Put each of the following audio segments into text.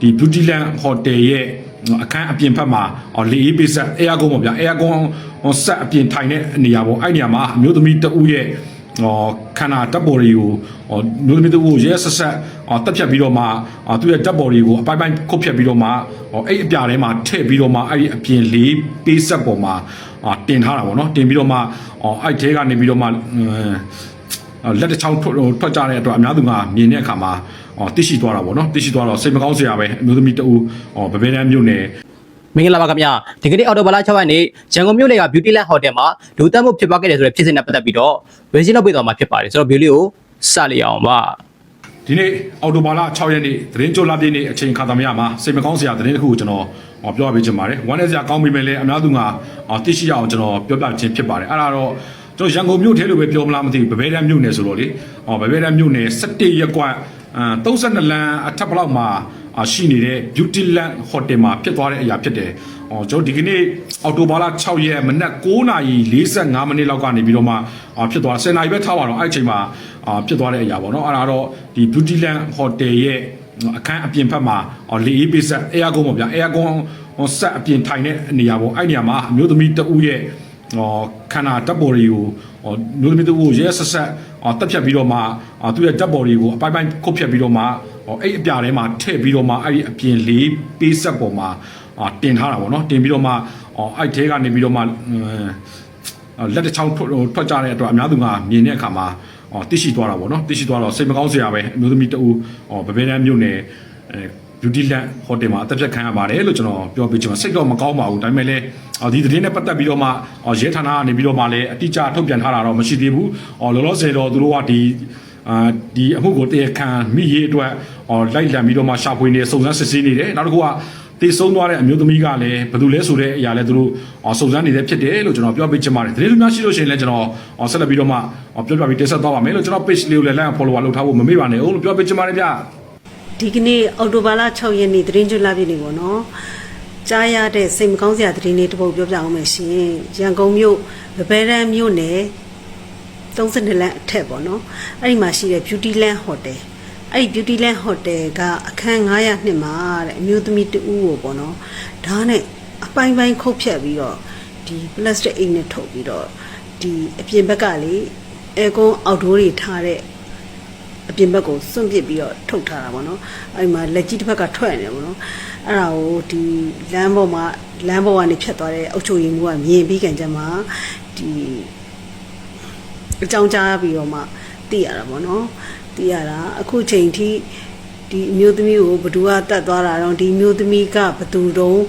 ဒီ Beautyland Hotel ရဲ့အခန်းအပြင်ဘက်မှာအော်လေအေးပေးဆက်အဲယာကွန်ပေါ့ဗျာအဲယာကွန်ဆက်အပြင်ထိုင်တဲ့နေရာပေါ့အဲ့နေရာမှာအမျိုးသမီးတဦးရဲ့ဟောခန္ဓာတပ်ပေါ်တွေကိုဟောမျိုးသမီးတဦးကိုရဲဆက်ဆက်ဟောတက်ဖြတ်ပြီးတော့မှဟောသူ့ရဲ့တပ်ပေါ်တွေကိုအပိုင်းပိုင်းခုတ်ဖြတ်ပြီးတော့မှဟောအဲ့အပြာထဲမှာထည့်ပြီးတော့မှအဲ့ဒီအပြင်လေးပေးဆက်ပေါ်မှာအာတင်ထားတာပေါ့နော်တင်ပြီးတော့မှဟောအဲ့ထဲကနေပြီးတော့မှအင်းအော်လက်တစ်ချောင်းထွက်ထွက်ကြတဲ့အတွက်အများသူကမြင်တဲ့အခါမှာ အော်သိရှိသွားတာပေါ့နော်သိရှိသွားတော့စိတ်မကောင်းစရာပဲအမျိုးသမီးတဦးအော်ဗဘဲတန်းမြို့နယ်မင်္ဂလာပါခင်ဗျာဒီကနေ့အော်တိုဘလာ6ရက်နေ့ရန်ကုန်မြို့လေက Beautyland Hotel မှာလူတက်မှုဖြစ်ပွားခဲ့တယ်ဆိုတဲ့ဖြစ်စဉ်နဲ့ပတ်သက်ပြီးတော့ဝေစီလုပ်ပေးသွားမှာဖြစ်ပါတယ်ဆိုတော့ view လေးကိုစလိုက်အောင်ပါဒီနေ့အော်တိုဘာလ6ရက်နေ့သတင်းကြိုလာပြည့်နေ့အချိန်ခါသမယမှာစိတ်မကောင်းစရာသတင်းတစ်ခုကိုကျွန်တော်ဟောပြောပြပေးချင်ပါတယ်ဝမ်းနဲ့စရာကောင်းပြီမဲ့လည်းအများသူကအော်သိရှိရအောင်ကျွန်တော်ပြောပြခြင်းဖြစ်ပါတယ်အဲ့ဒါတော့ကျွန်တော်ရန်ကုန်မြို့ထဲလို့ပဲပြောမလားမသိဘူးဗဘဲတန်းမြို့နယ်ဆိုတော့လေဟောဗဘဲတန်းမြို့နယ်17ရက်ကွက်အမ် 32လမ်းအထက်ဘလောက်မှာအာရှိနေတဲ့ Beautyland Hotel မှာဖြစ်သွားတဲ့အရာဖြစ်တယ်။အော်ကျွန်တော်ဒီကနေ့အော်တိုဘာလ6ရက်မနက်9:45မိနစ်လောက်ကနေပြီးတော့မှအာဖြစ်သွား10နာရီပဲထားပါတော့အဲ့အချိန်မှာအာဖြစ်သွားတဲ့အရာပေါ့နော်။အဲ့ဒါတော့ဒီ Beautyland Hotel ရဲ့အခန်းအပြင်ဘက်မှာအော်လေအေးပေးဆက်အဲယာကွန်ပေါ့ဗျာအဲယာကွန်ဆက်အပြင်ထိုင်တဲ့နေရာပေါ့အဲ့နေရာမှာအမျိုးသမီးတဦးရဲ့ဟောခန္ဓာတပ်ပေါ်တွေကိုဟောမျိုးသမီးတို့ကိုရဲဆက်ဆက်ဟော တက်ဖြတ်ပြီးတော့မှအာသူ့ရဲ့တပ်ပေါ်တွေကိုအပိုင်းပိုင်းခုတ်ဖြတ်ပြီးတော့မှဟောအဲ့အပြာထဲမှာထည့်ပြီးတော့မှအဲ့ဒီအပြင်လေးပေးဆက်ပေါ်မှာအာတင်ထားတာပေါ့နော်တင်ပြီးတော့မှဟောအဲ့ထဲကနေပြီးတော့မှအင်းလက်တစ်ချောင်းထွက်ထွက်ကြတဲ့အတွက်အများသူကမြင်တဲ့အခါမှာဟောသိရှိသွားတာပေါ့နော်သိရှိသွားတော့စိတ်မကောင်းစရာပဲအမျိုးသမီးတဦးဟောဗဘဲတန်းမြို့နယ်အဲ Beautyland Hotel မှာအသက်ဖြတ်ခံရပါတယ်လို့ကျွန်တော်ပြောပြချင်ပါစိတ်တော့မကောင်းပါဘူးဒါပေမဲ့လည်းအော်ဒီသတင်းနဲ့ပတ်သက်ပြီးတော့မှအော်ရဲဌာနကနေပြီးတော့မှလည်းအတိအကျထုတ်ပြန်ထားတာတော့မရှိသေးဘူးအော်လောလောဆယ်တော့သူတို့ကဒီအာဒီအမှုကိုတရားခံမိရေးအတွက်အော်လိုက်လံပြီးတော့မှရှာဖွေနေစုံစမ်းစစ်ဆေးနေတယ်နောက်တစ်ခုကတည်ဆုံးသွားတဲ့အမျိုးသမီးကလည်းဘယ်သူလဲဆိုတဲ့အရာလဲသူတို့အော်စုံစမ်းနေတဲ့ဖြစ်တယ်လို့ကျွန်တော်ပြောပြချင်ပါတယ်သတင်းလူများရှိလို့ရှိရင်လည်းကျွန်တော်အော်ဆက်လက်ပြီးတော့မှအော်ပြောပြပြီးတင်ဆက်သွားပါမယ်လို့ကျွန်တော် page လေးကိုလည်း like and follow လုပ်ထားဖို့မမေ့ပါနဲ့ဦးလို့ပြောပြချင်ပါတယ်ဗျာ ဒီကနေ့အောက်တိုဘာလ6ရက်နေ့သတင်းကျွတ်လာပြည့်နေပေါ့နော်ကြားရတဲ့စိတ်မကောင်းစရာသတင်းလေးတစ်ပုဒ်ပြောပြအောင်မယ်ရှင်ရန်ကုန်မြို့ဗဘဲရန်မြို့နယ်32လမ်းအထက်ပေါ့နော်အဲ့ဒီမှာရှိတဲ့ Beautyland Hotel အဲ့ဒီ Beautyland Hotel ကအခန်း900နှစ်မှာတဲ့အမျိုးသမီးတဦးကိုပေါ့နော်ဒါနဲ့အပိုင်းပိုင်းခုတ်ဖြတ်ပြီးတော့ဒီ plastic အိတ်နဲ့ထုတ်ပြီးတော့ဒီအပြင်ဘက်ကလေအဲကွန်အောက်ဒိုးတွေထားတဲ့ အပြင်ဘက်ကိုစွန့်ပစ်ပြီးတော့ထုတ်ထားတာပေါ့နော်အဲ့ဒီမှာလက်ကြီးတစ်ဖက်ကထွက်နေတယ်ပေါ့နော်အဲ့ဒါကိုဒီလမ်းပေါ်မှာလမ်းပေါ်ကနေဖြတ်သွားတဲ့အုတ်ချိုရင်ကမြင်ပြီးကြံကြမှာဒီအကြောင်းကြားပြီးတော့မှသိရတာပေါ့နော်သိရတာအခုချိန်ထိဒီအမျိုးသမီးကိုဘသူကတတ်သွားတာတော့ဒီအမျိုးသမီးကဘသူတုံး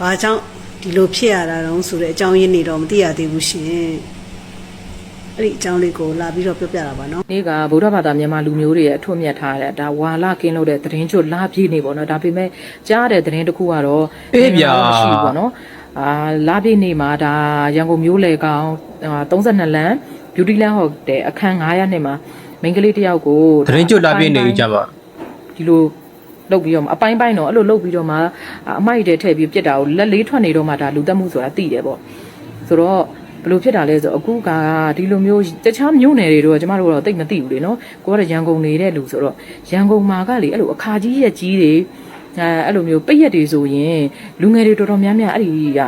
ဘာကြောင့်ဒီလိုဖြစ်ရတာတော့ဆိုတဲ့အကြောင်းရင်းနေတော့မသိရသေးဘူးရှင် အဲ့ဒီအကြောင်းလေးကိုလာပြီးတော့ပြောပြတာပါနော်နေ့ကဗုဒ္ဓဘာသာမြန်မာလူမျိုးတွေရဲ့အထွတ်မြတ်ထားတဲ့ဒါဝါလကင်းလို့တဲ့သတင်းကျွတ်လာပြည့်နေပေါ့နော်ဒါပေမဲ့ကြားတဲ့သတင်းတစ်ခုကတော့အေးဗျာမရှိဘူးပေါ့နော်အာလာပြည့်နေမှာဒါရန်ကုန်မြို့လေကောင်အာ32လမ်း Beautyland Hotel အခန်း900နှစ်မှာမိန်းကလေးတစ်ယောက်ကိုသတင်းကျွတ်လာပြည့်နေကြပါဒီလိုလုတ်ပြီးတော့မှအပိုင်းပိုင်းတော့အဲ့လိုလုတ်ပြီးတော့မှအမိုက်တွေထည့်ပြီးပြစ်တာကိုလက်လေးထွက်နေတော့မှဒါလူသက်မှုဆိုတာသိတယ်ပေါ့ဆိုတော့ ဘယ်လိုဖြစ်တာလဲဆိုအခုကဒီလိုမျိုးတခြားမြို့နယ်တွေတော့ကျမတို့တော့တိတ်မသိဘူးလေနော်ကိုကတော့ရန်ကုန်နေတဲ့လူဆိုတော့ရန်ကုန်မှာကလေအဲ့လိုအခါကြီးရက်ကြီးတွေအဲအဲ့လိုမျိုးပိတ်ရက်တွေဆိုရင်လူငယ်တွေတော်တော်များများအဲ့ဒီက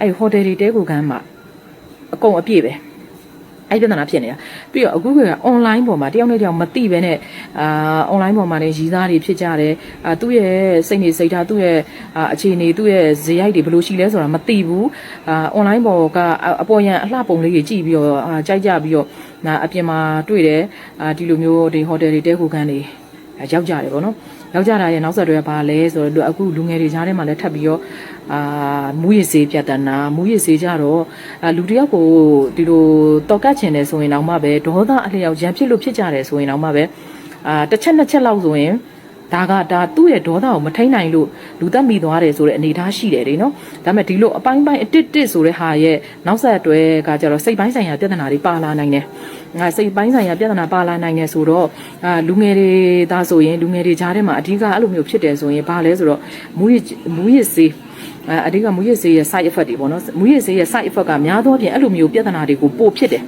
အဲ့ဟိုတယ်တွေတဲကိုကမ်းမှာအကုန်အပြည့်ပဲ အဲ့ဒီပြဿနာဖြစ်နေတာပြီးတော့အခုက online ပေါ်မှာတယောက်နဲ့တယောက်မသိပဲနဲ့အာ online ပေါ်မှာလည်းရည်သားတွေဖြစ်ကြတယ်အာသူ့ရဲ့စိတ်နေစိတ်ထားသူ့ရဲ့အာအခြေအနေသူ့ရဲ့ဇေယိုက်တွေဘယ်လိုရှိလဲဆိုတာမသိဘူးအာ online ပေါ်ကအပေါ်ရန်အလှပုံလေးကြီးကြည့်ပြီးတော့အာကြိုက်ကြပြီးတော့နာအပြင်မှာတွေ့တယ်အာဒီလိုမျိုးဒီ hotel တွေတဲခိုခန်းတွေ ရောက်ကြတယ်ပေါ့နော်ရောက်ကြတာရဲ့နောက်ဆက်တွဲကဘာလဲဆိုတော့အခုလူငယ်တွေကြားထဲမှာလည်းထပ်ပြီးတော့အာမူရည်စေးပြတ်တနာမူရည်စေးကြတော့အာလူတစ်ယောက်ကိုဒီလိုတော်ကတ်ချင်တယ်ဆိုရင်တော့မှပဲဒေါသအလျောက်ရံဖြစ်လို့ဖြစ်ကြတယ်ဆိုရင်တော့မှပဲအာတစ်ချက်နှစ်ချက်လောက်ဆိုရင် ဒါကဒါသူ့ရဲ့ဒေါသကိုမထိန်နိုင်လို့လူသက်မိသွားတယ်ဆိုတဲ့အနေအထားရှိတယ်လေနော်ဒါပေမဲ့ဒီလိုအပိုင်းပိုင်းအတစ်တစ်ဆိုတဲ့ဟာရဲ့နောက်ဆက်အတွဲကကြတော့စိတ်ပိုင်းဆိုင်ရာပြဿနာတွေပါလာနိုင်တယ်ငါစိတ်ပိုင်းဆိုင်ရာပြဿနာပါလာနိုင်တယ်ဆိုတော့အာလူငယ်တွေဒါဆိုရင်လူငယ်တွေကြားထဲမှာအဓိကအဲ့လိုမျိုးဖြစ်တယ်ဆိုရင်ဘာလဲဆိုတော့မူရမူရစေးအဲအဓိကမူရစေးရဲ့ side effect တွေပေါ့နော်မူရစေးရဲ့ side effect ကများသောအားဖြင့်အဲ့လိုမျိုးပြဿနာတွေကိုပို့ဖြစ်တယ်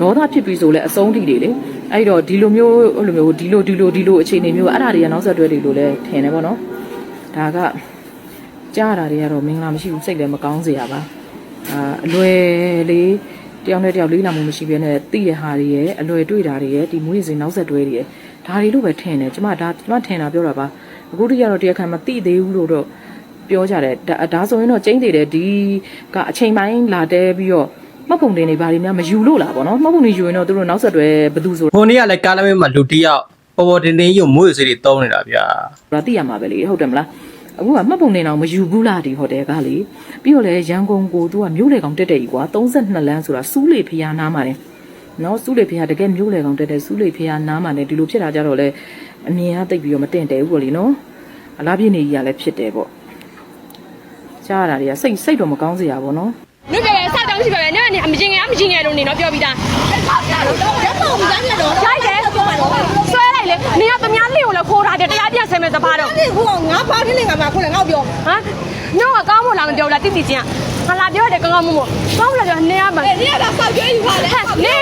ဒေါသဖြစ်ပြီးဆိုလဲအဆုံးထိတွေလေအဲ့တော့ဒီလိုမျိုးအဲ့လိုမျိုးဒီလိုဒီလိုဒီလိုအခြေအနေမျိုးအဲ့ဒါတွေကနောက်ဆက်တွဲတွေလို့လည်းထင်တယ်ပေါ့နော်ဒါကကြားရတာတွေကတော့မင်္ဂလာမရှိဘူးစိတ်လည်းမကောင်းစေရပါအာအလွယ်လေးတယောက်နဲ့တယောက်လေးလာမှုမရှိဘဲနဲ့သိတဲ့ဟာတွေရဲ့အလွယ်တွေ့တာတွေရဲ့ဒီမွေးစဉ်နောက်ဆက်တွဲတွေရဲ့ဒါတွေလို့ပဲထင်တယ်ကျမဒါကျမထင်တာပြောတာပါအခုတည်းကတော့တရားခံမသိသေးဘူးလို့တော့ပြောကြတယ်ဒါဒါဆိုရင်တော့ကျင်းသေးတယ်ဒီကအချိန်ပိုင်းလာတဲပြီးတော့ မှတ်ပုံတင်နေပါလိမ့်များမယူလို့လားဗောနော်မှတ်ပုံတင်ယူရင်တော့သူတို့နောက်ဆက်တွဲဘယ်သူဆိုဟိုနေ့ကလည်းကားလမ်းမေးမှာလူတစ်ယောက်ပေါ်ပေါ်တင်တင်ရုံမိုးရစေးတွေတုံးနေတာဗျာဒါသိရမှာပဲလေဟုတ်တယ်မလားအခုကမှတ်ပုံနေတော့မယူဘူးလားဒီဟိုတယ်ကလေပြီးတော့လေရန်ကုန်ကိုသူကမြို့လေကောင်တက်တဲ့ကြီးကွာ32လမ်းဆိုတာစူးလေဖျားနားမှာတယ်နော်စူးလေဖျားတကယ်မြို့လေကောင်တက်တဲ့စူးလေဖျားနားမှာ ਨੇ ဒီလိုဖြစ်တာကြတော့လေအမြင်ကတိတ်ပြီးတော့မတင်တယ်ဘူးပေါ့လေနော်အလားပြည့်နေကြီးကလည်းဖြစ်တယ်ပေါ့ကြားရတာတွေကစိတ်စိတ်တော့မကောင်းစရာပေါ့နော် နုပြောပဲစတောင်းရှိပါပဲနုကနေအမကျင်ငယ်အမကျင်ငယ်လို့နေတော့ပြောပြီးသားရက်ပေါင်ကြားနေတော့ရိုက်တယ်ဆွဲလိုက်လေနင်ကသမ ्या လေးကိုလည်းခိုးထားတယ်တရားပြဆဲမဲ့တပါတော့အဲ့ဟိုငါဖားထင်းနေငါမခုလည်းငါ့ပြောဟမ်နုကကောင်းမို့လားမပြောလားတိတိချင်းကငါလာပြောတယ်ကောင်းကောင်းမို့မို့ကောင်းလားပြောနေရမှာနေရတာစောက်ကြွေးယူပါလေနေ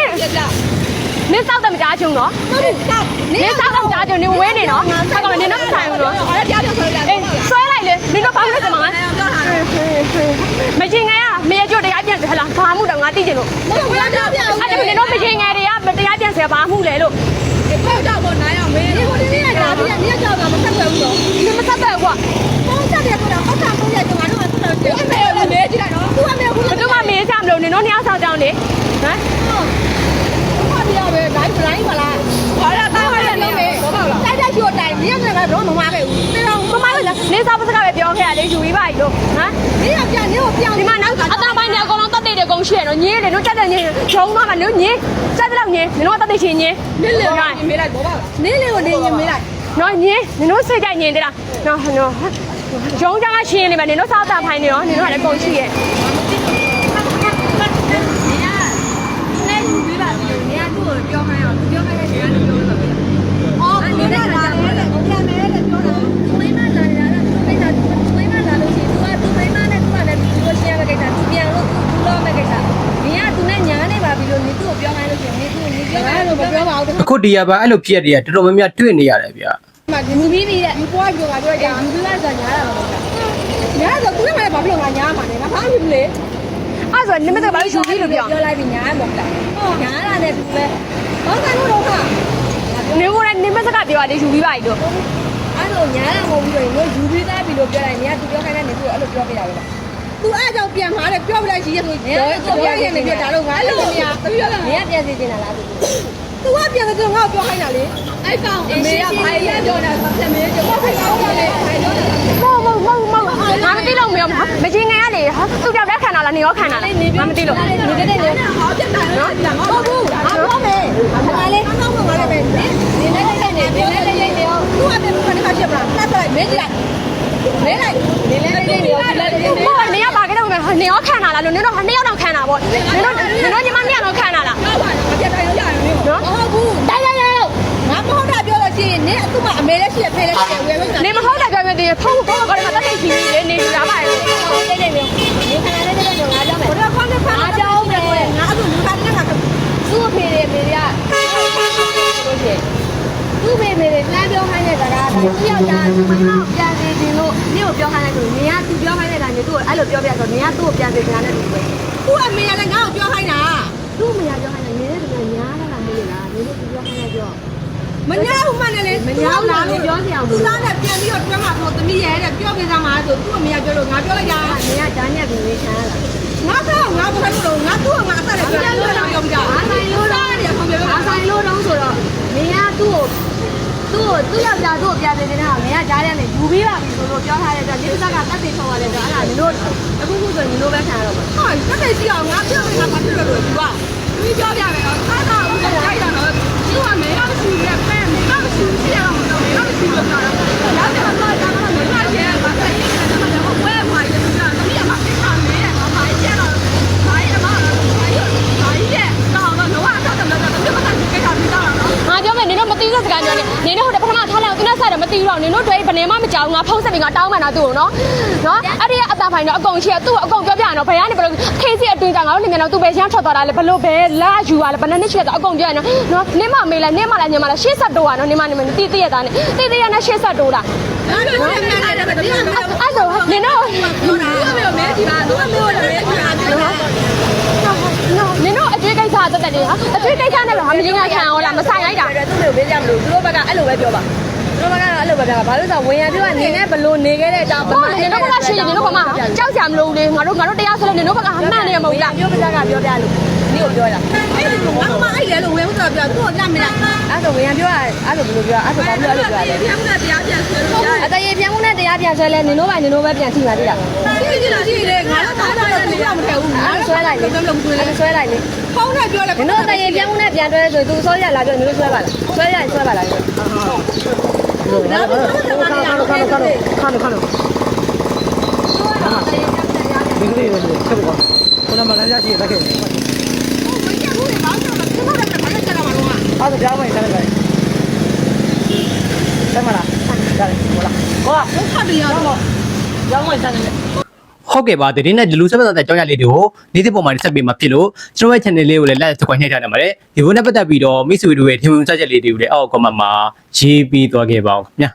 နေစောက်တယ်မကြားချုံတော့နေစောက်တယ်မကြားချုံနေဝဲနေနော်ဆက်ကောင်နေတော့မဆိုင်ဘူးနော်အဲ့တရားပြဆဲလိုက်လေနင်တော့ဘာလို့ဒီမှာမကျင်ငယ် ဘာမှုတော့ငါသိချင်လို့မဟုတ်ဘူးတော့ပြန်အဲ့ဒါမင်းတို့မရှင်ငယ်တွေကမတရားပြန်ဆရာဘာမှုလဲလို့ဟုတ်တော့ဘောနိုင်အောင်မင်းဟိုဒီနေ့ကလာပြီးနေကြောက်တာမဆက်ဆက်ဘူးတော့ဒီမဆက်ဆက်ကွာပုံချက်တယ်ကွာဟုတ်တာပုံချက်ကျွန်တော်တို့ကဆက်ဆက်တယ်အမေကလည်းမေးကြည့်လိုက်နော်သူကမေးဘူးလို့သူကမေးချမလို့နင်တို့နှစ်ယောက်ဆောက်ကြောင်းနေဟမ်ဟုတ်ပါပြီပဲဒိုင်းဒိုင်းပါလားဘာလဲတားရတယ်လုံးမေးဘောပါလားတိုက်တိုက်ချို့တိုင်မြင်နေကတော့မမားခဲ့ဘူးတေတော်မမားလို့လားနေစားပစကပဲပြောခဲ့ရလေယူပြီးပါကြီးလို့ဟမ်နေရပြန်နေကိုပြန်ဒီမှာနောက်အတာ လို့ရှိရင်တော့ညင်းတယ်တို့တက်တယ်ညင်းရုံတော့ကလို့ညင်းစက်တော့ညင်းတို့ကတက်တယ်ချင်းညင်းနင်းလေကိုညင်းမေးလိုက်ဘောပါနင်းလေကိုနင်းညင်းမေးလိုက်နော်ညင်းတို့စိတ်ကြိုက်ညင်းသေးလားနော်နော်ရုံးကြကရှင်းနေမှာနင်တို့စားတာဖိုင်းနေရောနင်တို့ကလည်းကုန်ရှိရဲ့ပြောမှန်းရောပြောမှန်းရဲ့နေရာလို့ပြောလို့ပဲ။အော်ကိုရတာ လုပ်ရမယ့်ကိစ္စနင်ကသူနဲ့ညာနေပါပြီလို့နင်သူ့ကိုပြောခိုင်းလို့ရှိရင်နင်သူ့ကိုနင်ပြောခိုင်းလို့မပြောပါဘူးအခုဒီရပါအဲ့လိုဖြစ်ရတယ်တော်တော်များများတွေ့နေရတယ်ဗျမဒီမူပြီးပြီးတဲ့ဒီပွားပြောတာပြောကြတယ်ဒီလိုဆိုညာတာပါညာဆိုသူနဲ့မှလည်းဘာဖြစ်လို့ငါညာမှာလဲငါဘာမှမဖြစ်လေအဲ့ဆိုနင်မတော့ဘာလို့ယူပြီးလို့ပြောပြောလိုက်ပြီးညာမှာလားညာလာတဲ့သူပဲဘာကလို့တော့ခါနင်ကလည်းနင်မစကပြောရတယ်ယူပြီးပါ ਈ တော့အဲ့လိုညာလာမဟုတ်ဘူးလို့ယူပြီးသားပြီလို့ပြောလိုက်ညာသူပြောခိုင်းတဲ့နေသူအဲ့လိုပြောပြရပါလား သူအဲ့ကြောင့်ပြန်မာတယ်ပြောပြလိုက်ရှိရဆိုရောပြောရရင်လည်းဒါတော့ငါလည်းမရဘူးပြောလားမင်းကပြန်စီချင်တာလားသူသူကပြန်စီချင်ငါ့ကိုပြောခိုင်းတာလေအဲ့ကောင်အမေကဘာလဲပြောတာဆက်မေးကြဘာဖြစ်အောင်လဲဘာပြောတာမဟုတ်မဟုတ်မဟုတ်ငါမသိလို့မရောမချင်းငယ်ရလေဟာသူပြောက်လက်ခံတာလားနေရောခံတာလားငါမသိလို့နေတဲ့နေဟောပြတ်တာနော်ဟုတ်ဘူးဟာဟုတ်မယ်ငါလေးဟောင်းမှာလည်းပဲနေနေတဲ့နေနေနေတဲ့နေရောသူအပြင်ကနေခါချက်ပါလားဆက်လိုက်မင်းကြည့်လိုက် လဲလိုက်နေလဲနေနေရောဒီလက်နေဟိုနေရပါခဲ့တော့နေရောခံတာလားလို့နင်တို့နှစ်ယောက်တော့ခံတာပေါ့နင်တို့နင်တို့ညီမနှစ်ယောက်တော့ခံတာလားဟုတ်ပါဘူးအပြတ်တိုင်းရောရရင်မျိုးနော်မဟုတ်ဘူးတိုက်ရိုက်ရိုက်ငါမဟုတ်တာပြောလို့ရှိရင်နင်အခုမှအမေလည်းရှိတယ်ဖေလည်းရှိတယ်ဝယ်လို့နင်မဟုတ်တာပြောရင်ဒီဖုန်းဖုန်းကတော့တက်တိတ်ပြီးနေနေတာပါ တဲ့စကားသူယောက်ျားသူမင်းကိုပြန်စီခြင်းလို့နင့်ကိုပြောခိုင်းလိုက်လို့နင်ကသူပြောခိုင်းတဲ့တိုင်းနင်သူ့ကိုအဲ့လိုပြောပြဆိုနင်ကသူ့ကိုပြန်စီခြင်းနဲ့တူပဲသူ့အမေကလည်းငါ့ကိုပြောခိုင်းတာသူ့အမေကပြောခိုင်းတာနင်လည်းဒီကညားလာတာမဟုတ်လားနင်တို့သူပြောခိုင်းလိုက်ပြောမညာဘူးမှလည်းမညာဘူးလားပြောစရာဘူးလားနဲ့ပြန်ပြီးတော့တွဲမှာဆိုသမီးရဲ့တဲ့ပြောပြစမ်းပါဆိုသူ့အမေကပြောလို့ငါပြောလိုက်တာနင်ကဓာတ်ညက်ပြီးနေချမ်းလာငါတော့ငါဘာလို့လဲငါသူ့ငါအသက်နဲ့ပြန်လို့တော့ပြောပြအားဆိုင်လို့တော့တယ်ဆောင်ပြောအားဆိုင်လို့တော့ဆိုတော့မင်းကသူ့ကိုသူ့ ကိုသူ့ယောက်ျားသူ့ကိုပြန်နေနေတာမင်းကကြားရနေယူပြီးပါပြီဆိုလို့ပြောထားတဲ့အတွက်ဒီတစ်ခါကတက်သိထုတ်ရတယ်ဆိုအဲ့ဒါနင်တို့အခုခုဆိုရင်နင်တို့ပဲခံရတော့မှာဟာတက်သိကြည့်အောင်ငါပြောနေတာဘာဖြစ်လို့လဲသူကသူပြောပြမယ်တော့အားသာဦးကကြိုက်တာတော့သူကမင်းကမရှိရဲ့ပဲမင်းကမရှိရှိရအောင်တော့မင်းကမရှိလို့ပြောတာရောက်တယ်တော့တာကတော့မင်းကရှယ်ပါဆိုင်နေတယ်တော့ဝဲပါရဲ့သူကသမီးကမဖြစ်ပါနဲ့တော့ဘာကျဲတော့ဘာရဲ့မဘာရဲ့ဘာရဲ့တော့တော့တော့တော့တော့တော့တော့မကကိစ္စပြီးတော့နော် ငါပြောမယ်နင်တို့မသိတဲ့စကားပြောနေနင်တို့ဟိုတပထမထားလိုက်အောင်သူနဲ့ဆက်တယ်မသိတော့နင်တို့တွေ ဘယ်နေမှမကြောက်ဘူးငါဖုန်းဆက်ပြီးငါတောင်းမှန်တာသူ့ကိုနော်နော်အဲ့ဒီအတားဖိုင်တော့အကုန်ချီသူ့ကိုအကုန်ပြောပြရနော်ဘယ်ကနေဘယ်လိုခေးစီအတွင်းကငါတို့နေမြန်တော့သူပဲရမ်းထွက်သွားတာလေဘလို့ပဲလာယူရလဲဘယ်နဲ့ချီတော့အကုန်ပြောရနော်နော်နင်းမမေးလဲနင်းမလားညမလားရှေ့ဆက်တိုးရနော်နင်းမနင်းမတီးတီးရတာနဲ့တီးတီးရနဲ့ရှေ့ဆက်တိုးတာအဲ့ဆိုနင်တော့နင်တို့အကျွေးကိစ္စတက်တက်လေးဟာအကျွေးကိစ္စနဲ့ပဲဟာမင်းငါခံအောင်လားမဆိုင်လိုက်တာသူ့ကိုပေးကြမလို့သူတို့ဘက်ကအဲ့လိုပဲပြောပါသူ တို့ဘက်ကတော့အဲ့လိုပဲပြောပါဘာလို့ဆိုဝင်ရပြောကနေနဲ့ဘလို့နေခဲ့တဲ့အကြောင်းဟုတ်တယ်နင်တို့ကရှိရင်နင်တို့ကမှကြောက်ကြမလို့လေငါတို့ငါတို့တရားဆိုလဲနင်တို့ဘက်ကမှန်နေရမဟုတ်လားပြောပြတာကပြောပြလို့ဒီကိုပြောတာအဲ့ဒီကငါမအဲ့လေလို့ဝယ်ဖို့ဆိုတော့ပြောသူ့ကိုလက်မလားအဲ့ဆိုဝင်ရပြောအဲ့လိုဘလို့ပြောအဲ့ဆိုဘာပြောအဲ့လိုပြောလဲပြန်မှုနဲ့တရားပြန်ဆွဲလို့အတရေပြန်မှုနဲ့တရားပြန်ဆွဲလဲနင်တို့ပိုင်နင်တို့ပဲပြန်ထိပါသေးတာဒီကြည့်လို့ရှိလေငါတော့သားသား တော့သူ့မထည့်ဘူးအဲ့ဆွဲလိုက်လေလုံးလုံးဆွဲလေဆွဲလိုက်လေဖုန်းနဲ့ပြောလေနင်တို့အတရေပြန်မှုနဲ့ပြန်တွဲဆိုသူစောရလာပြောနင်တို့ဆွဲပါလားဆွဲရရင်ဆွဲပါလားဒါကတော့ခါခါခါခါခါခါခါဒီကလေးတွေဆက်ပါခုနမလန်းကြရှိရတဲ့ခေတ်ဘယ်ကျဘူးလဲဘာလို့လဲကျွန်တော်လည်းဘာလဲကြတာမလို့အားကြောင်းမိုင်ဆက်လိုက်ဆက်မလားရတယ်ဟောလားဟောဘုခတ်တရားတော့ကြောင်းမိုင်ဆက်နေ ဟုတ်ကဲ့ပါတရင်နဲ့ဒီလူဆက်ပတ်သက်တဲ့အကြောင်းအရာလေးတွေကိုနေ့စဉ်ပုံမှန်ဆက်ပေးမှာဖြစ်လို့ကျွန်တော်ရဲ့ channel လေးကိုလည်း like စကွန်နှိပ်ထားနေပါတယ်ဒီဘုန်းနဲ့ပတ်သက်ပြီးတော့မိတ်ဆွေတို့ရဲ့ထင်မြင်စချက်လေးတွေကိုလည်းအောက် comment မှာရေးပြီးသွားခဲ့ပါဦးခင်ဗျာ